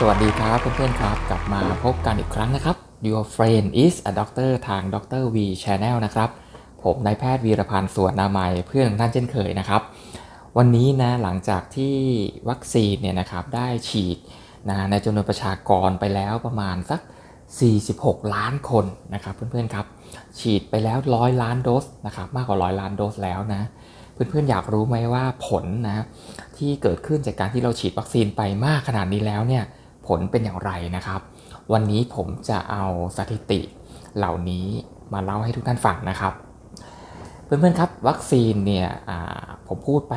สวัสดีครับเพื่อนๆครับ กลับมาพบกันอีกครั้งนะครับ Your friend is a doctor ทาง Dr. V Channel นะครับ ผมนายแพทย์วีรพันธ์สวนนามัยเพื่อนของท่านเช่นเคยนะครับ วันนี้นะหลังจากที่วัคซีนเนี่ยนะครับได้ฉีดนะในจำนวนประชากรไปแล้วประมาณสัก 46 ล้านคนนะครับเพื่อนๆครับฉีดไปแล้วร้อยล้านโดสนะครับมากกว่าร้อยล้านโดสแล้วนะเพื่อนๆอยากรู้ไหมว่าผลนะที่เกิดขึ้นจากการที่เราฉีดวัคซีนไปมากขนาดนี้แล้วเนี่ย ผลเป็นอย่างไรนะครับ วันนี้ผมจะเอาสถิติเหล่านี้มาเล่าให้ทุกท่านฟังนะครับ เพื่อนๆครับวัคซีนเนี่ยผมพูดไป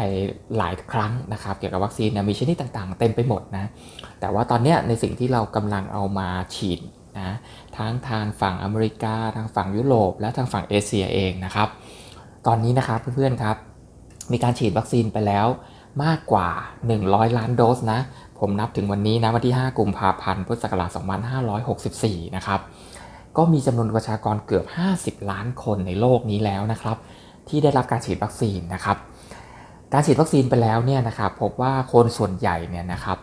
หลายครั้งนะครับ เกี่ยวกับวัคซีนนะมีชนิดต่างๆ เต็มไปหมดนะแต่ว่าตอนนี้ในสิ่งที่เรากำลังเอามาฉีดนะทั้งทางฝั่งอเมริกา ทางฝั่งยุโรป และทางฝั่งเอเชียเองนะครับ ตอนนี้นะครับเพื่อนๆครับ มีการฉีดวัคซีนไปแล้วมากกว่า 100 ล้านโดสนะ ผมนับถึงวันนี้นะวันที่ 5 กุมภาพันธ์ พุทธศักราช 2564 นะครับ ก็มีจำนวนประชากรเกือบ 50 ล้านคนในโลกนี้แล้วนะครับ ที่ได้รับการฉีดวัคซีนนะครับ การฉีดวัคซีนไปแล้วเนี่ยนะครับ พบว่าคนส่วนใหญ่เนี่ยนะครับ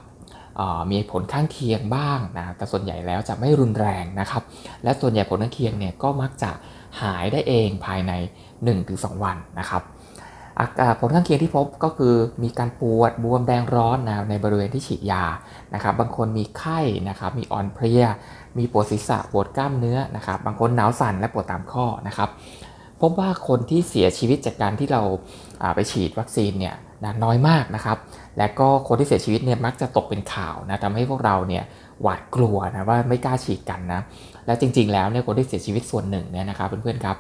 มีผลข้างเคียงบ้างนะ แต่ส่วนใหญ่แล้วจะไม่รุนแรงนะครับ และส่วนใหญ่ผลข้างเคียงเนี่ยก็มักจะหายได้เองภายใน 1-2 วันนะครับ ผลข้างเคียงที่พบก็คือมีการปวดบวมแดงร้อนนะในบริเวณที่ฉีดยานะครับบางคนมีไข้นะครับมีอ่อนเพลีย มีปวดศีรษะปวดกล้ามเนื้อนะครับบางคนหนาวสั่นและปวดตามข้อนะครับพบว่าคนที่เสียชีวิตจากการที่เราาไปฉีดวัคซีนเนี่ยน,น้อยมากนะครับ และก็คนที่เสียชีวิตเนี่ยมักจะตกเป็นข่าวนะทำให้พวกเราเนี่ยหวาดกลัวนะว่าไม่กล้าฉีดกันนะและจริงๆแล้วเนี่ยคนที่เสียชีวิตส่วนหนึ่งเนี่ยนะครับเพื่อนๆครับ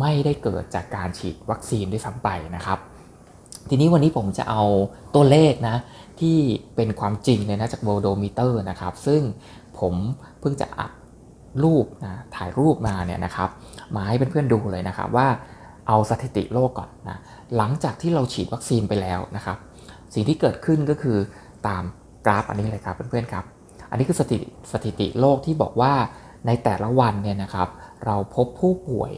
ไม่ได้เกิดจากการฉีดวัคซีนด้วยซ้ำไปนะครับ ทีนี้วันนี้ผมจะเอาตัวเลขนะที่เป็นความจริงเลยนะจากโวลโดมิเตอร์นะครับ ซึ่งผมเพิ่งจะอัดรูปนะถ่ายรูปมาเนี่ยนะครับมาให้เพื่อนๆดูเลยนะครับว่าเอาสถิติโลกก่อนนะหลังจากที่เราฉีดวัคซีนไปแล้วนะครับ สิ่งที่เกิดขึ้นก็คือตามกราฟอันนี้เลยครับเพื่อนๆครับ อันนี้คือสถิติสถิติโลกที่บอกว่าในแต่ละวันเนี่ยนะครับ เราพบผู้ป่วย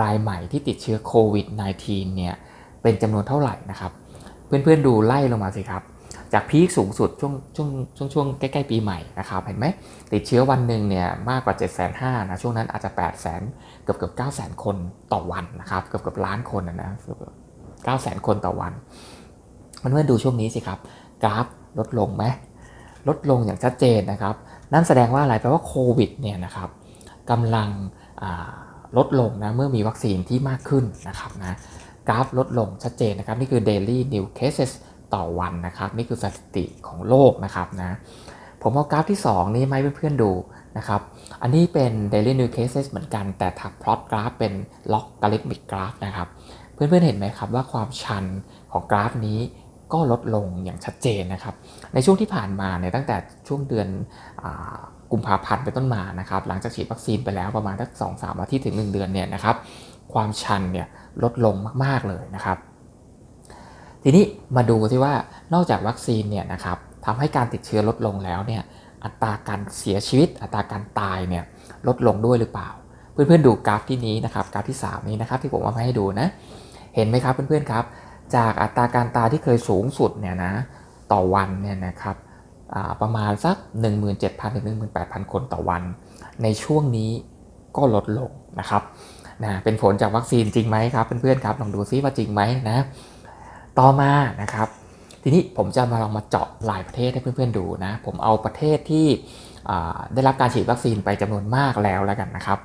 รายใหม่ที่ติดเชื้อโควิด -19 เนี่ยเป็นจำนวนเท่าไหร่นะครับ เพื่อนๆดูไล่ลงมาสิครับ จากพีคสูงสุดช่วงช่วงช่วงช่วงใกล้ ๆ ปีใหม่นะครับเห็นไหมติดเชื้อวันหนึ่งเนี่ยมากกว่า 7 5 0 0 0นะช่วงนั้นอาจจะ 8 0 0 0 0เกือบเกือบ9 0 0 0 0 คนต่อวันนะครับเกือบเกือบล้านคนนะนะเกือบเกือบ9 0 0 0คนต่อวันเพื่อนๆดูช่วงนี้สิครับ กราฟลดลงไหมลดลงอย่างชัดเจนนะครับ นั่นแสดงว่าอะไรแปลว่าโควิดเนี่ยนะครับกำลังา ลดลงนะเมื่อมีวัคซีนที่มากขึ้นนะครับนะกราฟลดลงชัดเจนนะครับ นี่คือ daily new cases ต่อวันนะครับ นี่คือสถิติของโลกนะครับนะผมเอากราฟที่ 2 นี้มาให้เพื่อนๆดูนะครับ อันนี้เป็น daily new cases เหมือนกัน แต่ถักพลอตกราฟเป็น logarithmic graph นะครับ เพื่อนๆเห็นไหมครับว่าความชันของกราฟนี้ก็ลดลงอย่างชัดเจนนะครับ ในช่วงที่ผ่านมาเนี่ยตั้งแต่ช่วงเดือนอ กุมภาพันธ์เป็นต้นมานะครับหลังจากฉีดวัคซีนไปแล้วประมาณสักสองสามอาทิตย์ถึง 1 เดือนเนี่ยนะครับความชันเนี่ยลดลงมาก ๆ เลยนะครับ ทีนี้มาดูที่ว่านอกจากวัคซีนเนี่ยนะครับทำให้การติดเชื้อลดลงแล้วเนี่ยอัตราการเสียชีวิต อัตราการตายเนี่ยลดลงด้วยหรือเปล่า เพื่อนๆดูกราฟที่นี้นะครับกราฟที่ 3 นี้นะครับที่ผมเอามาให้ดูนะเห็นไหมครับเพื่อนๆครับ จากอัตราการตายที่เคยสูงสุดเนี่ยนะต่อวันเนี่ยนะครับ ประมาณสัก 17,000ถึง18,000 คนต่อวัน ในช่วงนี้ก็ลดลงนะครับนะเป็นผลจากวัคซีนจริงไหมครับเพื่อนๆครับลองดูซิว่าจริงไหมนะต่อมานะครับ ทีนี้ผมจะมาลองมาเจาะหลายประเทศให้เพื่อนๆดูนะผมเอาประเทศที่ได้รับการฉีดวัคซีนไปจำนวนมากแล้วแล้วกันนะครับ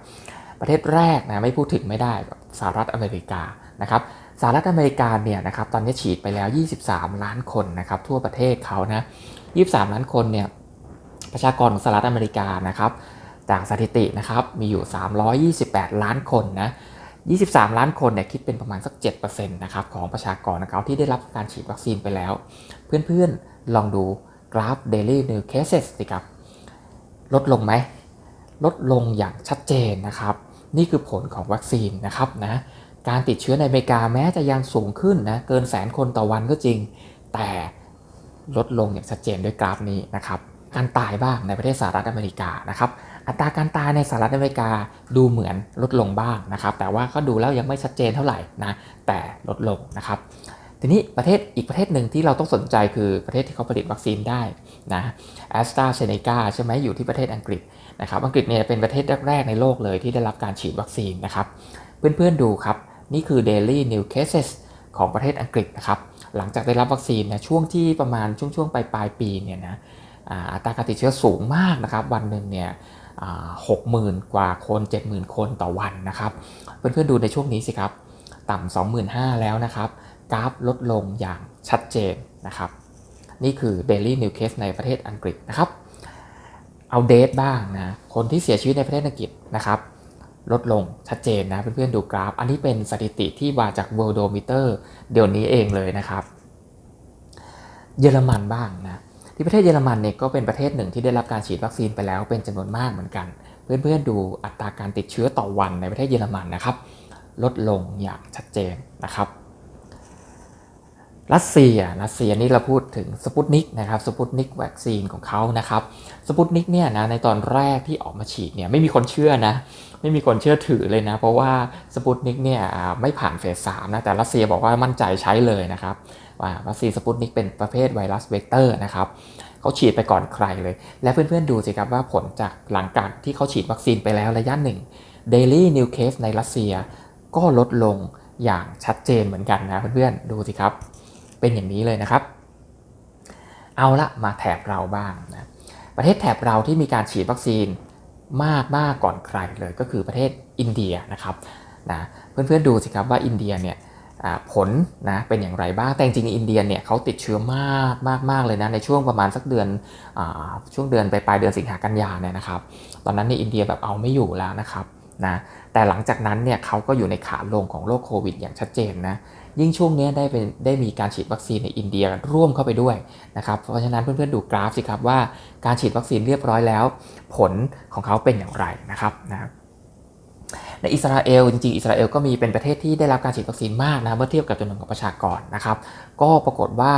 ประเทศแรกนะไม่พูดถึงไม่ได้สหรัฐอเมริกานะครับ สหรัฐอเมริกาเนี่ยนะครับตอนนี้ฉีดไปแล้ว 23 ล้านคนนะครับทั่วประเทศเขานะ 23 ล้านคนเนี่ยประชากรของสหรัฐอเมริกานะครับจากสถิตินะครับมีอยู่ 328 ล้านคนนะ23 ล้านคนเนี่ยคิดเป็นประมาณสัก7%นะครับของประชากรนะครับที่ได้รับการฉีดวัคซีนไปแล้ว เพื่อนๆลองดูกราฟ daily new cases สิครับ ลดลงไหม ลดลงอย่างชัดเจนนะครับ นี่คือผลของวัคซีนนะครับนะ การติดเชื้อในอเมริกาแม้จะยังสูงขึ้นนะเกินแสนคนต่อวันก็จริง แต่ลดลงอย่างชัดเจนด้วยกราฟนี้นะครับการตายบ้างในประเทศสหรัฐอเมริกานะครับอัตราการตายในสหรัฐอเมริกาดูเหมือนลดลงบ้างนะครับ แต่ว่าก็ดูแล้วยังไม่ชัดเจนเท่าไหร่นะแต่ลดลงนะครับทีนี้ประเทศอีกประเทศหนึ่งที่เราต้องสนใจคือประเทศที่เขาผลิตวัคซีนได้นะแอสตราเซเนกาใช่ไหมอยู่ที่ประเทศอังกฤษนะครับ อังกฤษเนี่ยเป็นประเทศแรกๆในโลกเลยที่ได้รับการฉีดวัคซีนนะครับ เพื่อนๆดูครับ นี่คือ daily new cases ของประเทศอังกฤษนะครับ หลังจากได้รับวัคซีนนะช่วงที่ประมาณช่วงช่วงปลายปลายปีเนี่ยนะอ่าอัตราการติดเชื้อสูงมากนะครับ วันหนึ่งเนี่ยหกหมื่นกว่าคน70,000คนต่อวันนะครับเพื่อนๆดูในช่วงนี้สิครับ ต่ำ25,000แล้วนะครับ กราฟลดลงอย่างชัดเจนนะครับ นี่คือ daily new case ในประเทศอังกฤษนะครับ เอาเดทบ้างนะ คนที่เสียชีวิตในประเทศอังกฤษนะครับ ลดลงชัดเจนนะเพื่อนๆดูกราฟ อันนี้เป็นสถิติที่มาจาก Worldometer เดี๋ยวนี้เองเลยนะครับ เยอรมันบ้างนะที่ประเทศเยอรมันเนี่ยก็เป็นประเทศหนึ่งที่ได้รับการฉีดวัคซีนไปแล้วเป็นจำนวนมากเหมือนกัน เพื่อนๆดูอัตราการติดเชื้อต่อวันในประเทศเยอรมันนะครับ ลดลงอย่างชัดเจนนะครับ รัสเซียรัสเซียนี่เราพูดถึงสปุตนิกนะครับสปุตนิกวัคซีนของเขานะครับสปุตนิกเนี่ยนะในตอนแรกที่ออกมาฉีดเนี่ยไม่มีคนเชื่อนะไม่มีคนเชื่อถือเลยนะ เพราะว่าสปุตนิกเนี่ยไม่ผ่านเฟสสามนะแต่รัสเซียบอกว่ามั่นใจใช้เลยนะครับว่าวัคซีนสปุตนิกเป็นประเภทไวรัสเวกเตอร์นะครับเขาฉีดไปก่อนใครเลย และเพื่อนๆดูสิครับว่าผลจากหลังจากที่เขาฉีดวัคซีนไปแล้วระยะหนึ่ง Daily New Case ในรัสเซียก็ลดลงอย่างชัดเจนเหมือนกันนะเพื่อนๆดูสิครับ เป็นอย่างนี้เลยนะครับ เอาละมาแถบเราบ้างนะประเทศแถบเราที่มีการฉีดวัคซีนมากมากก่อนใครเลยก็คือประเทศอินเดียนะครับนะเพื่อนๆดูสิครับว่าอินเดียเนี่ยผลนะเป็นอย่างไรบ้างแต่จริงอินเดียเนี่ยเขาติดเชื้อมากมากมากเลยนะในช่วงประมาณสักเดือนอช่วงเดือนไปปลายเดือนสิงหากันยาเนี่ยนะครับ ตอนนั้นในอินเดียแบบเอาไม่อยู่แล้วนะครับนะแต่หลังจากนั้นเนี่ยเขาก็อยู่ในขาลงของโรคโควิดอย่างชัดเจนนะ ยิ่งช่วงนี้ได้เป็นได้มีการฉีดวัคซีนในอินเดียร่วมเข้าไปด้วยนะครับเพราะฉะนั้นเพื่อนๆดูกราฟสิครับว่าการฉีดวัคซีนเรียบร้อยแล้ว ผลของเขาเป็นอย่างไรนะครับนะในอิสราเอลจริงๆ อิสราเอลก็มีเป็นประเทศที่ได้รับการฉีดวัคซีนมากนะเมื่อเทียบกับจำนวนของประชากรนะครับ ก็ปรากฏว่า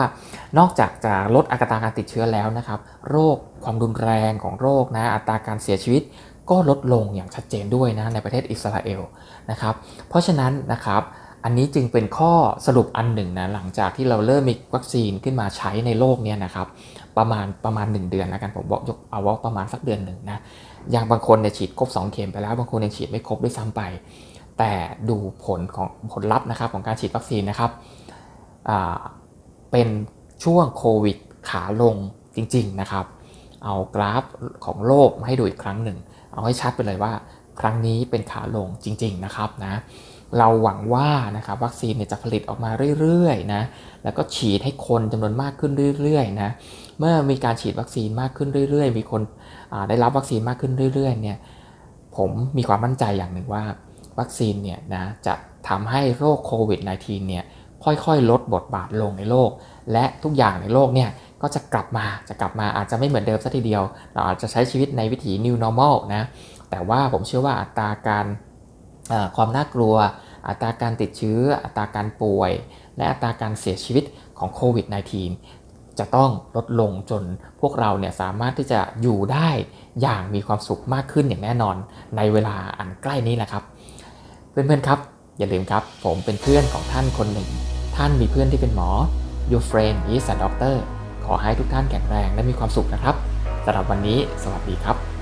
นอกจากจะลดอัตราการติดเชื้อแล้วนะครับ โรคความรุนแรงของโรคนะอัตราการเสียชีวิตก็ลดลงอย่างชัดเจนด้วยนะในประเทศอิสราเอลนะครับ เพราะฉะนั้นนะครับ อันนี้จึงเป็นข้อสรุปอันหนึ่งนะหลังจากที่เราเริ่มมีวัคซีนขึ้นมาใช้ในโลกเนี่ยนะครับประมาณประมาณ 1 เดือนแล้วกันผมบอกยกเอาว่าประมาณสักเดือนหนึ่งนะอย่างบางคนเนี่ยฉีดครบ 2 เข็มไปแล้วบางคนยังฉีดไม่ครบด้วยซ้ำไป แต่ดูผลของผลลัพธ์นะครับของการฉีดวัคซีนนะครับเป็นช่วงโควิดขาลงจริง ๆนะครับ เอากราฟของโลกมาให้ดูอีกครั้งหนึ่ง เอาให้ชัดไปเลยว่า ครั้งนี้เป็นขาลงจริง ๆนะครับนะเราหวังว่านะครับวัคซีนเนี่ยจะผลิตออกมาเรื่อยๆนะแล้วก็ฉีดให้คนจำนวนมากขึ้นเรื่อยๆนะเมื่อมีการฉีดวัคซีนมากขึ้นเรื่อย ๆ มีคนได้รับวัคซีนมากขึ้นเรื่อยๆเนี่ยผมมีความมั่นใจอย่างหนึ่งว่า วัคซีนเนี่ยนะจะทำให้โรคโควิด -19 เนี่ยค่อยๆ ลดบทบาทลงในโลก และทุกอย่างในโลกเนี่ยก็จะกลับมาจะกลับมาอาจจะไม่เหมือนเดิมสัทีเดียว เราอาจจะใช้ชีวิตในวิถี new normal นะ แต่ว่าผมเชื่อว่าอัตราการความน่ากลัว อัตราการติดเชื้อ อัตราการป่วย และอัตราการเสียชีวิตของโควิด -19 จะต้องลดลงจนพวกเราเนี่ยสามารถที่จะอยู่ได้อย่างมีความสุขมากขึ้นอย่างแน่นอน ในเวลาอันใกล้นี้แหละครับ เพื่อนๆครับ อย่าลืมครับ ผมเป็นเพื่อนของท่านคนหนึ่ง ท่านมีเพื่อนที่เป็นหมอ Your friend is a doctor ขอให้ทุกท่านแข็งแรงและมีความสุขนะครับสำหรับวันนี้ สวัสดีครับ